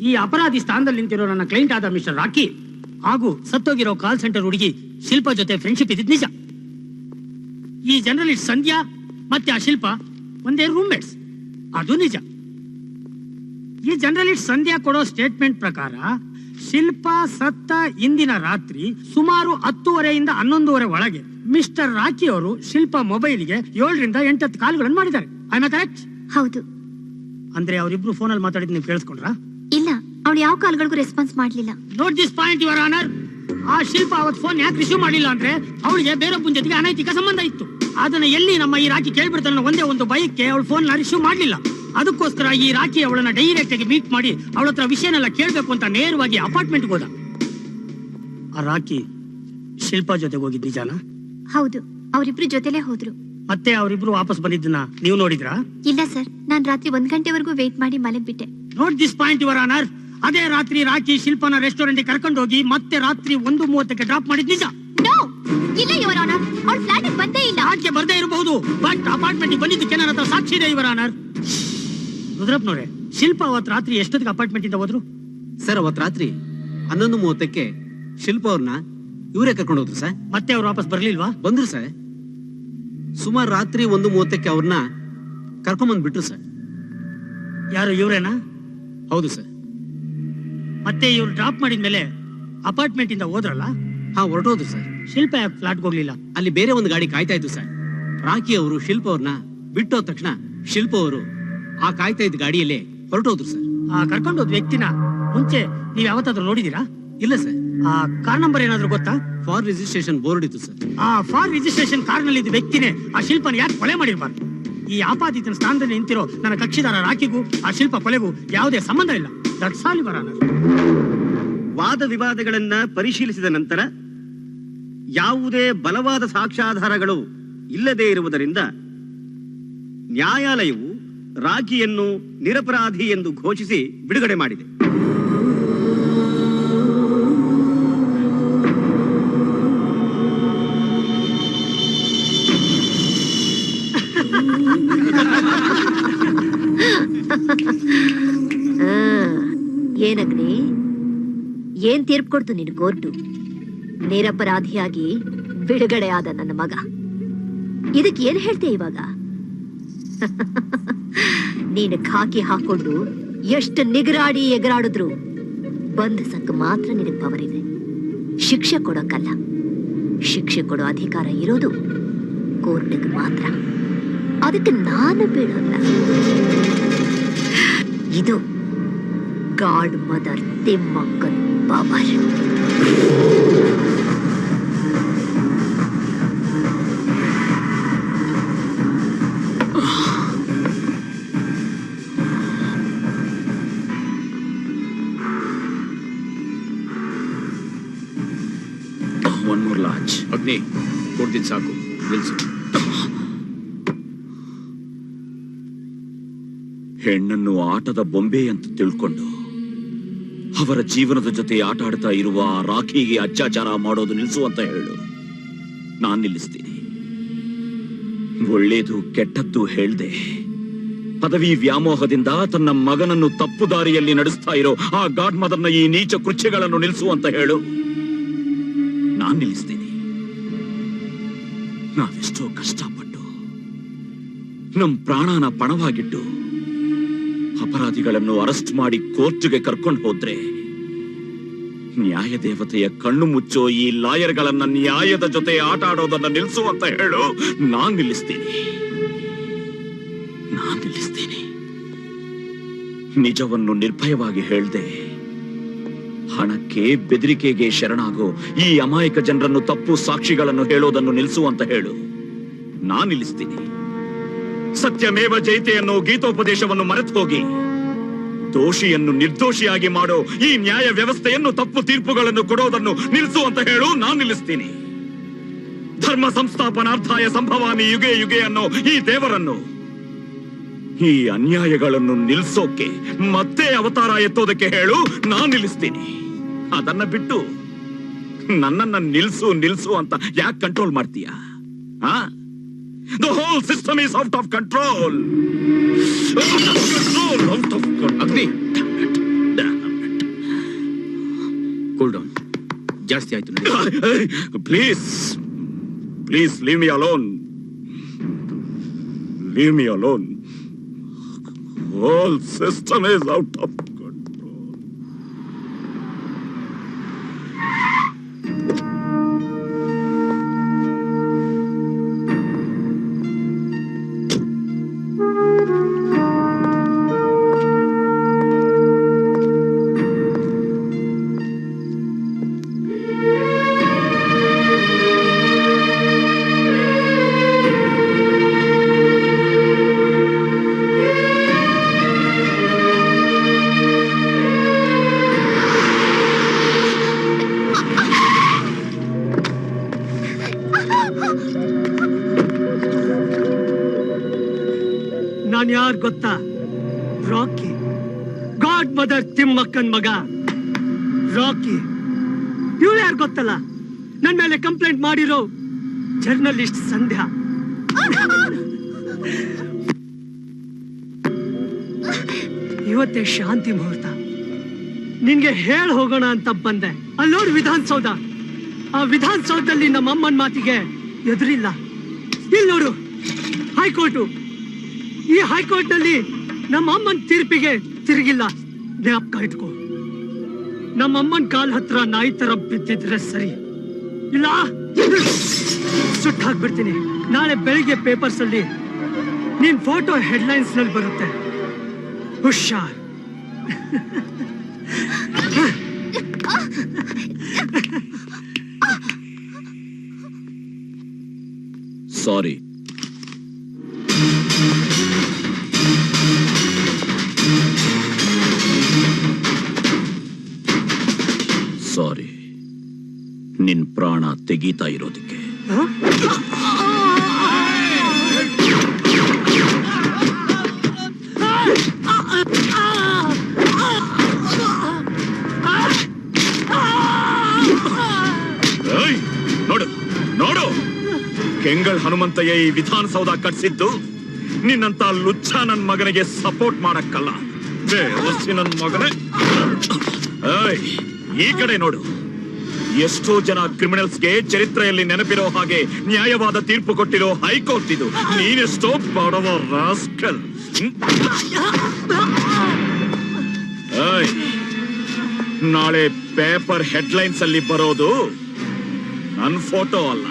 ಈ ಅಪರಾಧಿ ಸ್ಥಾನದಲ್ಲಿ ನಿಂತಿರೋ ನನ್ನ ಕ್ಲೈಂಟ್ ಆದ ಮಿಸ್ಟರ್ ರಾಕಿ ಹಾಗೂ ಸತ್ತೋಗಿರೋ ಕಾಲ್ ಸೆಂಟರ್ ಹುಡುಗಿ ಶಿಲ್ಪ ಜೊತೆ ಫ್ರೆಂಡ್ಶಿಪ್ ಇದ್ದಿದ್ ನಿಜ. ಈ ಜರ್ನಲಿಸ್ಟ್ ಸಂಧ್ಯಾ ಮತ್ತೆ ಆ ಶಿಲ್ಪ ಒಂದೇ ರೂಮ್ಮೇಟ್ಸ್ ಅದು ನಿಜ. ಈ ಜರ್ನಲಿಸ್ಟ್ ಸಂಧ್ಯಾ ಕೊಡೋ ಸ್ಟೇಟ್ಮೆಂಟ್ ಪ್ರಕಾರ ಶಿಲ್ಪ ಸತ್ತ ಇಂದಿನ ರಾತ್ರಿ ಸುಮಾರು ಹತ್ತುವರೆಯಿಂದ ಹನ್ನೊಂದುವರೆ ಒಳಗೆ ಮಿಸ್ಟರ್ ರಾಕಿ ಅವರು ಶಿಲ್ಪ ಮೊಬೈಲ್ಗೆ ಏಳರಿಂದ ಎಂಟತ್ತು ಕಾಲ್ಗಳನ್ನು ಮಾಡಿದ್ದಾರೆ. ಐ ಕರೆಕ್ಟ್ ಹೌದು. ಅಂದ್ರೆ ಅವರಿಬ್ರು ಫೋನಲ್ಲಿ ಮಾತಾಡಿದ್ ನೀವು ಕೇಳಿಸ್ಕೊಂಡ್ರಾ? ಅವಳು ಯಾವ ಕಾಲ್ಗಳಿಗೂ ರೆಸ್ಪಾನ್ಸ್ ಮಾಡ್ಲಿಲ್ಲ. Note this point your honour ಆ ಶಿಲ್ಪ ಅವತ್ತು ಫೋನ್ ಯಾಕೆ ರಿಸೀವ್ ಮಾಡಿಲ್ಲ ಅಂದ್ರೆ ಅವಳಿಗೆ ಬೇರೊಬ್ಬನ ಜೊತೆಗೆ ಅನೈತಿಕ ಸಂಬಂಧ ಇತ್ತು. ಅದನ್ನ ಎಲ್ಲಿ ನಮ್ಮ ಈ ರಾಕಿ ಕೇಳ್ಬಿಡ್ತಾನೆ ಒಂದೇ ಒಂದು ಬೈಕ್ಗೆ ಅವಳು ಫೋನ್ ರಿಸೀವ್ ಮಾಡಲಿಲ್ಲ. ಅದಕ್ಕೋಸ್ಕರ ಈ ರಾಕಿ ಅವಳನ್ನ ಡೈರೆಕ್ಟ್ ಆಗಿ ಮೀಟ್ ಮಾಡಿ ಅವಳ ಹತ್ರ ವಿಷಯನೆಲ್ಲ ಕೇಳಬೇಕು ಅಂತ ನೇರವಾಗಿ ಅಪಾರ್ಟ್ಮೆಂಟ್ ಹೋದ. ಆ ರಾಕಿ ಶಿಲ್ಪ ಜೊತೆಗೆ ಹೋಗಿದ್ದಿ ನಿಜಾನ? ಹೌದು ಅವರಿಬ್ರು ಜೊತೆಲೇ ಹೋದ್ರು. ಮತ್ತೆ ಅವರಿಬ್ರು ವಾಪಸ್ ಬಂದಿದ್ದನ್ನ ನೀವು ನೋಡಿದ್ರಾ? ಇಲ್ಲ ಸರ್ ನಾನು ರಾತ್ರಿ ಒಂದ್ ಗಂಟೆವರೆಗೂ ವೇಟ್ ಮಾಡಿ ಮಲಗ್ಬಿಟ್ಟೆ. Note this point your honour ಅದೇ ರಾತ್ರಿ ರಾಕಿ ಶಿಲ್ಪನ ರೆಸ್ಟೋರೆಂಟ್ ಕರ್ಕೊಂಡು ಹೋಗಿ ಮತ್ತೆ ರಾತ್ರಿ ಒಂದು ಮೂವತ್ತಕ್ಕೆ ಡ್ರಾಪ್ ಮಾಡಿದ್ ನಿಜ. ನೋ ಇಲ್ಲ ಇವರ ಆನರ್ ಅವಳ ಫ್ಲಾಟ್ ಬಂದೇ ಇಲ್ಲ. ಆಕೆ ಬರ್ದೇ ಇರಬಹುದು ಬಟ್ ಅಪಾರ್ಟ್ಮೆಂಟ್ ಬಂದಿದ್ದಕ್ಕೆ ಕೆನರ ಹತ್ರ ಸಾಕ್ಷಿ ಇದೆ ಇವರ ಆನರ್ ರುದ್ರಪ್ಪನವ್ರೆ ಶಿಲ್ಪ ಅವತ್ ರಾತ್ರಿ ಎಷ್ಟೊತ್ತಿಗೆ ಅಪಾರ್ಟ್ಮೆಂಟ್ ಇಂದ ಹೋದ್ರು? ಸರ್ ಅವತ್ ರಾತ್ರಿ ಹನ್ನೊಂದು ಮೂವತ್ತಕ್ಕೆ ಶಿಲ್ಪ ಅವ್ರನ್ನ ಇವರೇ ಕರ್ಕೊಂಡು ಹೋದ್ರು ಸರ್ ಮತ್ತೆ ಅವ್ರು ವಾಪಸ್ ಬರ್ಲಿಲ್ವಾ? ಬಂದ್ರು ಸರ್ ಸುಮಾರು ರಾತ್ರಿ ಒಂದು ಮೂವತ್ತಕ್ಕೆ ಅವ್ರನ್ನ ಕರ್ಕೊಂಬಂದ್ಬಿಟ್ರು ಸರ್ ಯಾರು ಇವ್ರೇನಾ? ಹೌದು ಸರ್ ಮತ್ತೆ ಇವ್ರು ಡ್ರಾಪ್ ಮಾಡಿದ ಮೇಲೆ ಅಪಾರ್ಟ್ಮೆಂಟ್ ಇಂದ ಹೋದ್ರಲ್ಲ? ಹಾ ಹೊರಟೋದು ಸರ್ ಶಿಲ್ಪ ಯಾಕೆ ಫ್ಲಾಟ್ ಹೋಗ್ಲಿಲ್ಲ. ಅಲ್ಲಿ ಬೇರೆ ಒಂದು ಗಾಡಿ ಕಾಯ್ತಾ ಇತ್ತು ಸರ್ ರಾಕಿ ಅವರು ಶಿಲ್ಪ ಅವ್ರನ್ನ ಬಿಟ್ಟೋದ ತಕ್ಷಣ ಶಿಲ್ಪ ಅವರು ಆ ಕಾಯ್ತಾ ಇದ್ದ ಗಾಡಿಯಲ್ಲೇ ಹೊರಟೋದ್ರು ಸರ್ ಆ ಕರ್ಕೊಂಡು ಹೋದ್ ವ್ಯಕ್ತಿನ ಮುಂಚೆ ನೀವ್ ಯಾವತ್ತಾದ್ರೂ ನೋಡಿದೀರಾ? ಇಲ್ಲ ಸರ್ ಆ ಕಾರ್ ನಂಬರ್ ಏನಾದ್ರೂ ಗೊತ್ತಾ? ಫಾರ್ ರಿಜಿಸ್ಟ್ರೇಷನ್ ಬೋರ್ಡ್ ಇತ್ತು ಸರ್ ಆ ಫಾರ್ ರಿಜಿಸ್ಟ್ರೇಷನ್ ಕಾರ್ನಲ್ಲಿ ಇದ್ದ ವ್ಯಕ್ತಿನೇ ಆ ಶಿಲ್ಪನ ಯಾಕೆ ಕೊಲೆ ಮಾಡಿರ್ಬಾರ್ದು? ಈ ಆಪಾದಿತನ ಸ್ಥಾನದಲ್ಲಿ ನಿಂತಿರೋ ನನ್ನ ಕಕ್ಷಿದಾರ ರಾಕಿಗೂ ಆ ಶಿಲ್ಪ ಕೊಲೆಗೂ ಯಾವುದೇ ಸಂಬಂಧ ಇಲ್ಲ. ದಟ್ಸಾಲಿ ಆನರ್ ವಾದ ವಿವಾದಗಳನ್ನ ಪರಿಶೀಲಿಸಿದ ನಂತರ ಯಾವುದೇ ಬಲವಾದ ಸಾಕ್ಷ್ಯಾಧಾರಗಳು ಇಲ್ಲದೇ ಇರುವುದರಿಂದ ನ್ಯಾಯಾಲಯವು ರಾಖಿಯನ್ನು ನಿರಪರಾಧಿ ಎಂದು ಘೋಷಿಸಿ ಬಿಡುಗಡೆ ಮಾಡಿದೆ. ಏನಗ್ನಿ? ಏನ್ ತೀರ್ಪು ಕೊಡ್ತು ನಿನ್ ಕೋರ್ಟು ನಿರಪರಾಧಿಯಾಗಿ ಬಿಡುಗಡೆ ಆದ ನನ್ನ ಮಗ. ಇದಕ್ಕೆ ಏನ್ ಹೇಳ್ತೀಯ ಇವಾಗ? ನೀನು ಖಾಕಿ ಹಾಕೊಂಡು ಎಷ್ಟು ನಿಗರಾಡಿ ಎಗರಾಡಿದ್ರು ಬಂಧಸಕ್ಕೆ ಮಾತ್ರ ನಿನಗೆ ಪವರ್ ಇದೆ. ಶಿಕ್ಷೆ ಕೊಡೋಕ್ಕಲ್ಲ ಶಿಕ್ಷೆ ಕೊಡೋ ಅಧಿಕಾರ ಇರೋದು ಕೋರ್ಟ್ಗೆ ಮಾತ್ರ. ಅದಕ್ಕೆ ನಾನು ಬೀಳಲ್ಲ ಇದು ಗಾಡ್ ಮದರ್ ತಿಮ್ಮಕ್ಕನ್ ಪವರ್. ಒನ್ ಮೂರ್ ಲಾಂಚ್ ಅಗ್ನಿ ಕೊಡ್ತೀನಿ ಸಾಕು ನಿಲ್ಸು ಹೆಣ್ಣನ್ನು ಆಟದ ಬೊಂಬೆ ಅಂತ ತಿಳ್ಕೊಂಡು ಅವರ ಜೀವನದ ಜೊತೆ ಆಟ ಆಡ್ತಾ ಇರುವ ರಾಖಿಗೆ ಅತ್ಯಾಚಾರ ಮಾಡೋದು ನಿಲ್ಸು ಅಂತ ಹೇಳು. ನಾನ್ ನಿಲ್ಲಿಸ್ತೀನಿ. ಒಳ್ಳೇದು ಕೆಟ್ಟದ್ದು ಹೇಳ್ದೆ. ಪದವಿ ವ್ಯಾಮೋಹದಿಂದ ತನ್ನ ಮಗನನ್ನು ತಪ್ಪು ದಾರಿಯಲ್ಲಿ ನಡೆಸ್ತಾ ಇರೋ ಆ ಗಾಡ್ ಮದರ್ನ ಈ ನೀಚ ಕೃತ್ಯಗಳನ್ನು ನಿಲ್ಸು ಅಂತ ಹೇಳು. ನಾನ್ ನಿಲ್ಲಿಸ್ತೀನಿ. ನಾವೆಷ್ಟೋ ಕಷ್ಟಪಟ್ಟು ನಮ್ ಪ್ರಾಣನ ಪಣವಾಗಿಟ್ಟು ಅಪರಾಧಿಗಳನ್ನು ಅರೆಸ್ಟ್ ಮಾಡಿ ಕೋರ್ಟ್ಗೆ ಕರ್ಕೊಂಡು ಹೋದ್ರೆ ನ್ಯಾಯ ದೇವತೆಯ ಕಣ್ಣು ಮುಚ್ಚೋ ಈ ಲಾಯರ್ಗಳನ್ನ ನ್ಯಾಯದ ಜೊತೆ ಆಟ ಆಡೋದನ್ನ ನಿಲ್ಲಿಸುವಂತ ಹೇಳು. ನಾನ್ ನಿಲ್ಲಿಸ್ತೀನಿ. ನಾನ್ ನಿಲ್ಲಿಸ್ತೀನಿ. ನಿಜವನ್ನು ನಿರ್ಭಯವಾಗಿ ಹೇಳ್ದೆ. ಹಣಕ್ಕೆ ಬೆದರಿಕೆಗೆ ಶರಣಾಗೋ ಈ ಅಮಾಯಕ ಜನರನ್ನು ತಪ್ಪು ಸಾಕ್ಷಿಗಳನ್ನು ಹೇಳೋದನ್ನು ನಿಲ್ಲಿಸುವಂತ ಹೇಳು. ನಾನ್ ನಿಲ್ಲಿಸ್ತೀನಿ. ಸತ್ಯಮೇವ ಜೈತೆ ಅನ್ನೋ ಗೀತೋಪದೇಶವನ್ನು ಮರೆತು ಹೋಗಿ. ದೋಷಿಯನ್ನು ನಿರ್ದೋಷಿಯಾಗಿ ಮಾಡೋ ಈ ನ್ಯಾಯ ವ್ಯವಸ್ಥೆಯನ್ನು ತಪ್ಪು ತೀರ್ಪುಗಳನ್ನು ಕೊಡೋದನ್ನು ನಿಲ್ಲಿಸು ಅಂತ ಹೇಳು, ನಾನು ನಿಲ್ಲಿಸ್ತೀನಿ. ಧರ್ಮ ಸಂಸ್ಥಾಪನಾರ್ಥಾಯ ಸಂಭವಾಮಿ ಯುಗೆ ಯುಗೆ ಅನ್ನೋ ಈ ದೇವರನ್ನು. ಈ ಅನ್ಯಾಯಗಳನ್ನು ನಿಲ್ಲಿಸೋಕೆ ಮತ್ತೆ ಅವತಾರ ಎತ್ತೋದಕ್ಕೆ ಹೇಳು, ನಾನು ನಿಲ್ಲಿಸ್ತೀನಿ. ಅದನ್ನ ಬಿಟ್ಟು ನನ್ನನ್ನ ನಿಲ್ಸು ನಿಲ್ಸು ಅಂತ ಯಾಕೆ ಕಂಟ್ರೋಲ್ ಮಾಡ್ತೀಯ? The whole system is out of control. Out of control. Out of control. Agni. Cool down. Just the item. Please. Please leave me alone. Leave me alone. Whole system is out of. Mother ತಿಮ್ಮಕ್ಕನ್ ಮಗ. Rocky, ಇವಳು ಯಾರು ಗೊತ್ತಲ್ಲ? ನನ್ ಮೇಲೆ complaint ಮಾಡಿರೋ journalist ಸಂಧ್ಯಾ. ಇವತ್ತೇ ಶಾಂತಿ ಮುಹೂರ್ತ. ನಿನ್ಗೆ ಹೇಳ ಹೋಗೋಣ ಅಂತ ಬಂದೆ. ಅಲ್ಲೋರು ವಿಧಾನಸೌಧ. ಆ ವಿಧಾನಸೌಧದಲ್ಲಿ ನಮ್ಮ ಅಮ್ಮನ ಮಾತಿಗೆ ಎದುರಿಲ್ಲ. ಇಲ್ಲಿ ನೋಡು, ಹೈಕೋರ್ಟು. ಈ ಹೈಕೋರ್ಟ್ನಲ್ಲಿ ನಮ್ಮ ಅಮ್ಮನ ತೀರ್ಪಿಗೆ ತಿರುಗಿಲ್ಲ. ಜ್ಞಾಪಕ ಇಟ್ಕೋ. ನಮ್ಮಮ್ಮನ ಕಾಲ್ ಹತ್ರ ನಾಯಿ ತರ ಬಿದ್ದಿದ್ರೆ ಸರಿ. ಇಲ್ಲ? ಸುಟ್ಟು ಹಾಕ್ಬಿಡ್ತೀನಿ ನಾಳೆ ಬೆಳಿಗ್ಗೆ ಪೇಪರ್ಸ್ ಅಲ್ಲಿ ನಿನ್ ಫೋಟೋ ಹೆಡ್ಲೈನ್ಸ್ನಲ್ಲಿ ಬರುತ್ತೆ. ಹುಷಾರ್. ಸಾರಿ ಸಾರಿ ಪ್ರಾಣ ತೆಗೀತಾ ಇರೋದಕ್ಕೆ. ನೋಡು ನೋಡು. ಕೆಂಗಳ್ ಹನುಮಂತಯ್ಯ ಈ ವಿಧಾನಸೌಧ ಕಟ್ಸಿದ್ದು ನಿನ್ನಂತ ಲುಚ್ಚ ನನ್ ಮಗನಿಗೆ ಸಪೋರ್ಟ್ ಮಾಡಕ್ಕಲ್ಲ. ಮಗನೇ. ಈ ಕಡೆ ನೋಡು. ಎಷ್ಟೋ ಜನ ಕ್ರಿಮಿನಲ್ಸ್ಗೆ ಚರಿತ್ರೆಯಲ್ಲಿ ನೆನಪಿರೋ ಹಾಗೆ ನ್ಯಾಯವಾದ ತೀರ್ಪು ಕೊಟ್ಟಿರೋ ಹೈಕೋರ್ಟ್ ಇದು. ನೀನೆಷ್ಟೋ ಬಡವ ರಾಸ್ಕಲ್. ನಾಳೆ ಪೇಪರ್ ಹೆಡ್ಲೈನ್ಸ್ ಅಲ್ಲಿ ಬರೋದು ನನ್ನ ಫೋಟೋ ಅಲ್ಲ.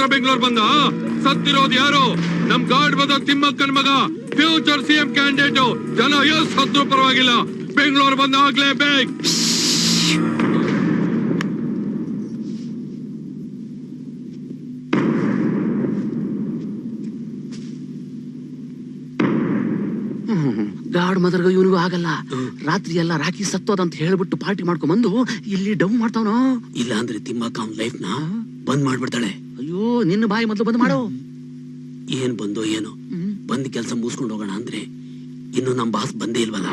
ಮಾತ್ರ ಬೆಂಗಳೂರು ಬಂದ? ಸತ್ತಿರೋದು ಯಾರು? ನಮ್ ಗಾಡ್ ಬಂದ ತಿಮ್ಮಕ್ಕನ್ ಮಗ ಫ್ಯೂಚರ್ ಸಿಎಂ ಕ್ಯಾಂಡಿಡೇಟ್ ಜನ ಯೋ ಸತ್ರು ಪರವಾಗಿಲ್ಲ. ಬೆಂಗಳೂರು ಬಂದ ಆಗ್ಲೇಬೇಕು. ಗಾಡ್ ಮದರ್ಗ ಇವನಿಗೂ ಆಗಲ್ಲ. ರಾತ್ರಿ ಎಲ್ಲ ರಾಕಿ ಸತ್ತೋದಂತ ಹೇಳ್ಬಿಟ್ಟು ಪಾರ್ಟಿ ಮಾಡ್ಕೊಂಡ್ ಇಲ್ಲಿ ಡೌ ಮಾಡ್ತಾವನೋ? ಇಲ್ಲ ಅಂದ್ರೆ ತಿಮ್ಮಕ್ಕ ಅವ್ನ ಲೈಫ್ನ ಬಂದ್ ಮಾಡ್ಬಿಡ್ತಾಳೆ. ನಿನ್ನ ಬಾಯಿ ಮೊದಲು ಬಂದ್ ಮಾಡು. ಏನ್ ಬಂದೋ ಏನೋ? ಬಂದ್ ಕೆಲಸ ಮುಗಿಸ್ಕೊಂಡು ಹೋಗೋಣ ಅಂದ್ರೆ ಇನ್ನು ನಮ್ ಬಾಸ್ ಬಂದೇ ಇಲ್ವಲ್ಲ?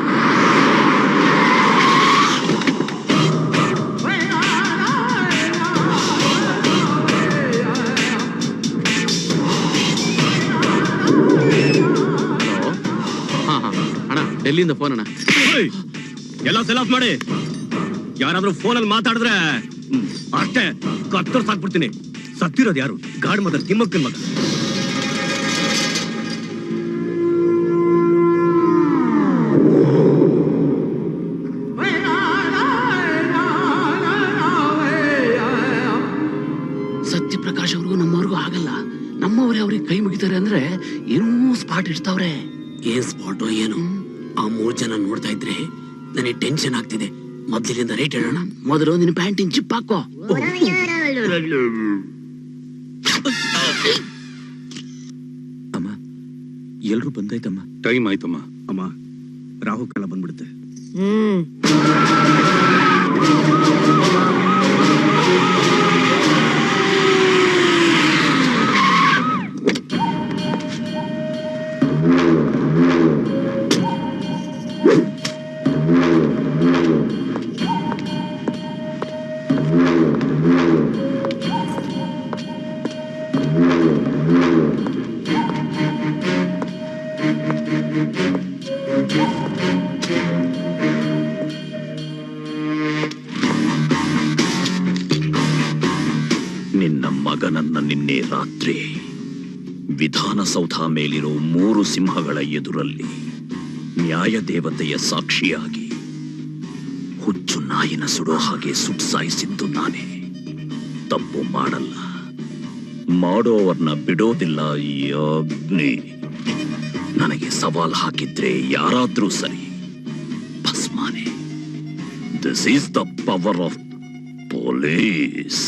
ಅಣ್ಣ ಡೆಲ್ಲಿಯಿಂದ ಫೋನ್ ಅಣ್ಣ? ಎಲ್ಲ ಸೆಲ್ ಆಫ್ ಮಾಡಿ. ಯಾರಾದ್ರೂ ಫೋನಲ್ಲಿ ಮಾತಾಡಿದ್ರೆ ಅಷ್ಟೇ ಕತ್ತರ್ ಸಾಕ್ಬಿಡ್ತೀನಿ ಸತ್ತಿರೋದು ಯಾರು? ಗಾಡ್ ಮದರ್ ತಿಮ್ಮಕ್ಕನ್ ಮಗ ಸತ್ಯಪ್ರಕಾಶ್ ಅವ್ರಿಗೂ ನಮ್ಮವ್ರಿಗೂ ಆಗಲ್ಲ. ನಮ್ಮವ್ರೆ ಅವ್ರಿಗೆ ಕೈ ಮುಗಿತಾರೆ ಅಂದ್ರೆ ಏನೋ ಸ್ಪಾಟ್ ಇಡ್ತಾವ್ರೆ. ಏನ್ ಸ್ಪಾಟ್ ಏನು? ಆ ಮೂರ್ ಜನ ನೋಡ್ತಾ ಇದ್ರೆ ನನಗೆ ಟೆನ್ಷನ್ ಆಗ್ತಿದೆ. ಮೊದ್ಲಿನಿಂದ ರೇಟ್ ಹೇಳೋಣ. ಮೊದಲು ನಿನ್ನ ಪ್ಯಾಂಟಿನ ಚಿಪ್ ಹಾಕೋ. ಅಮ್ಮ ಎಲ್ರು ಬಂದಾಯ್ತಮ್ಮ. ಟೈಮ್ ಆಯ್ತಮ್ಮ. ಅಮ್ಮ ರಾಹುಕಾಲ ಬಂದ್ಬಿಡುತ್ತೆ. ಹ್ಮ್. ಮಗನನ್ನ ನಿನ್ನೆ ರಾತ್ರಿ ವಿಧಾನಸೌಧ ಮೇಲಿರೋ ಮೂರು ಸಿಂಹಗಳ ಎದುರಲ್ಲಿ ನ್ಯಾಯ ದೇವತೆಯ ಸಾಕ್ಷಿಯಾಗಿ ಹುಚ್ಚು ನಾಯಿನ ಸುಡೋ ಹಾಗೆ ಸುಟ್ಸಾಯಿಸಿದ್ದು ನಾನೇ. ತಪ್ಪು ಮಾಡಲ್ಲ. ಮಾಡೋವರ್ನ ಬಿಡೋದಿಲ್ಲ ಈ ನನಗೆ ಸವಾಲ್ ಹಾಕಿದ್ರೆ ಯಾರಾದ್ರೂ ಸರಿ. ಭಸ್ಮಾನೆ this is the power of police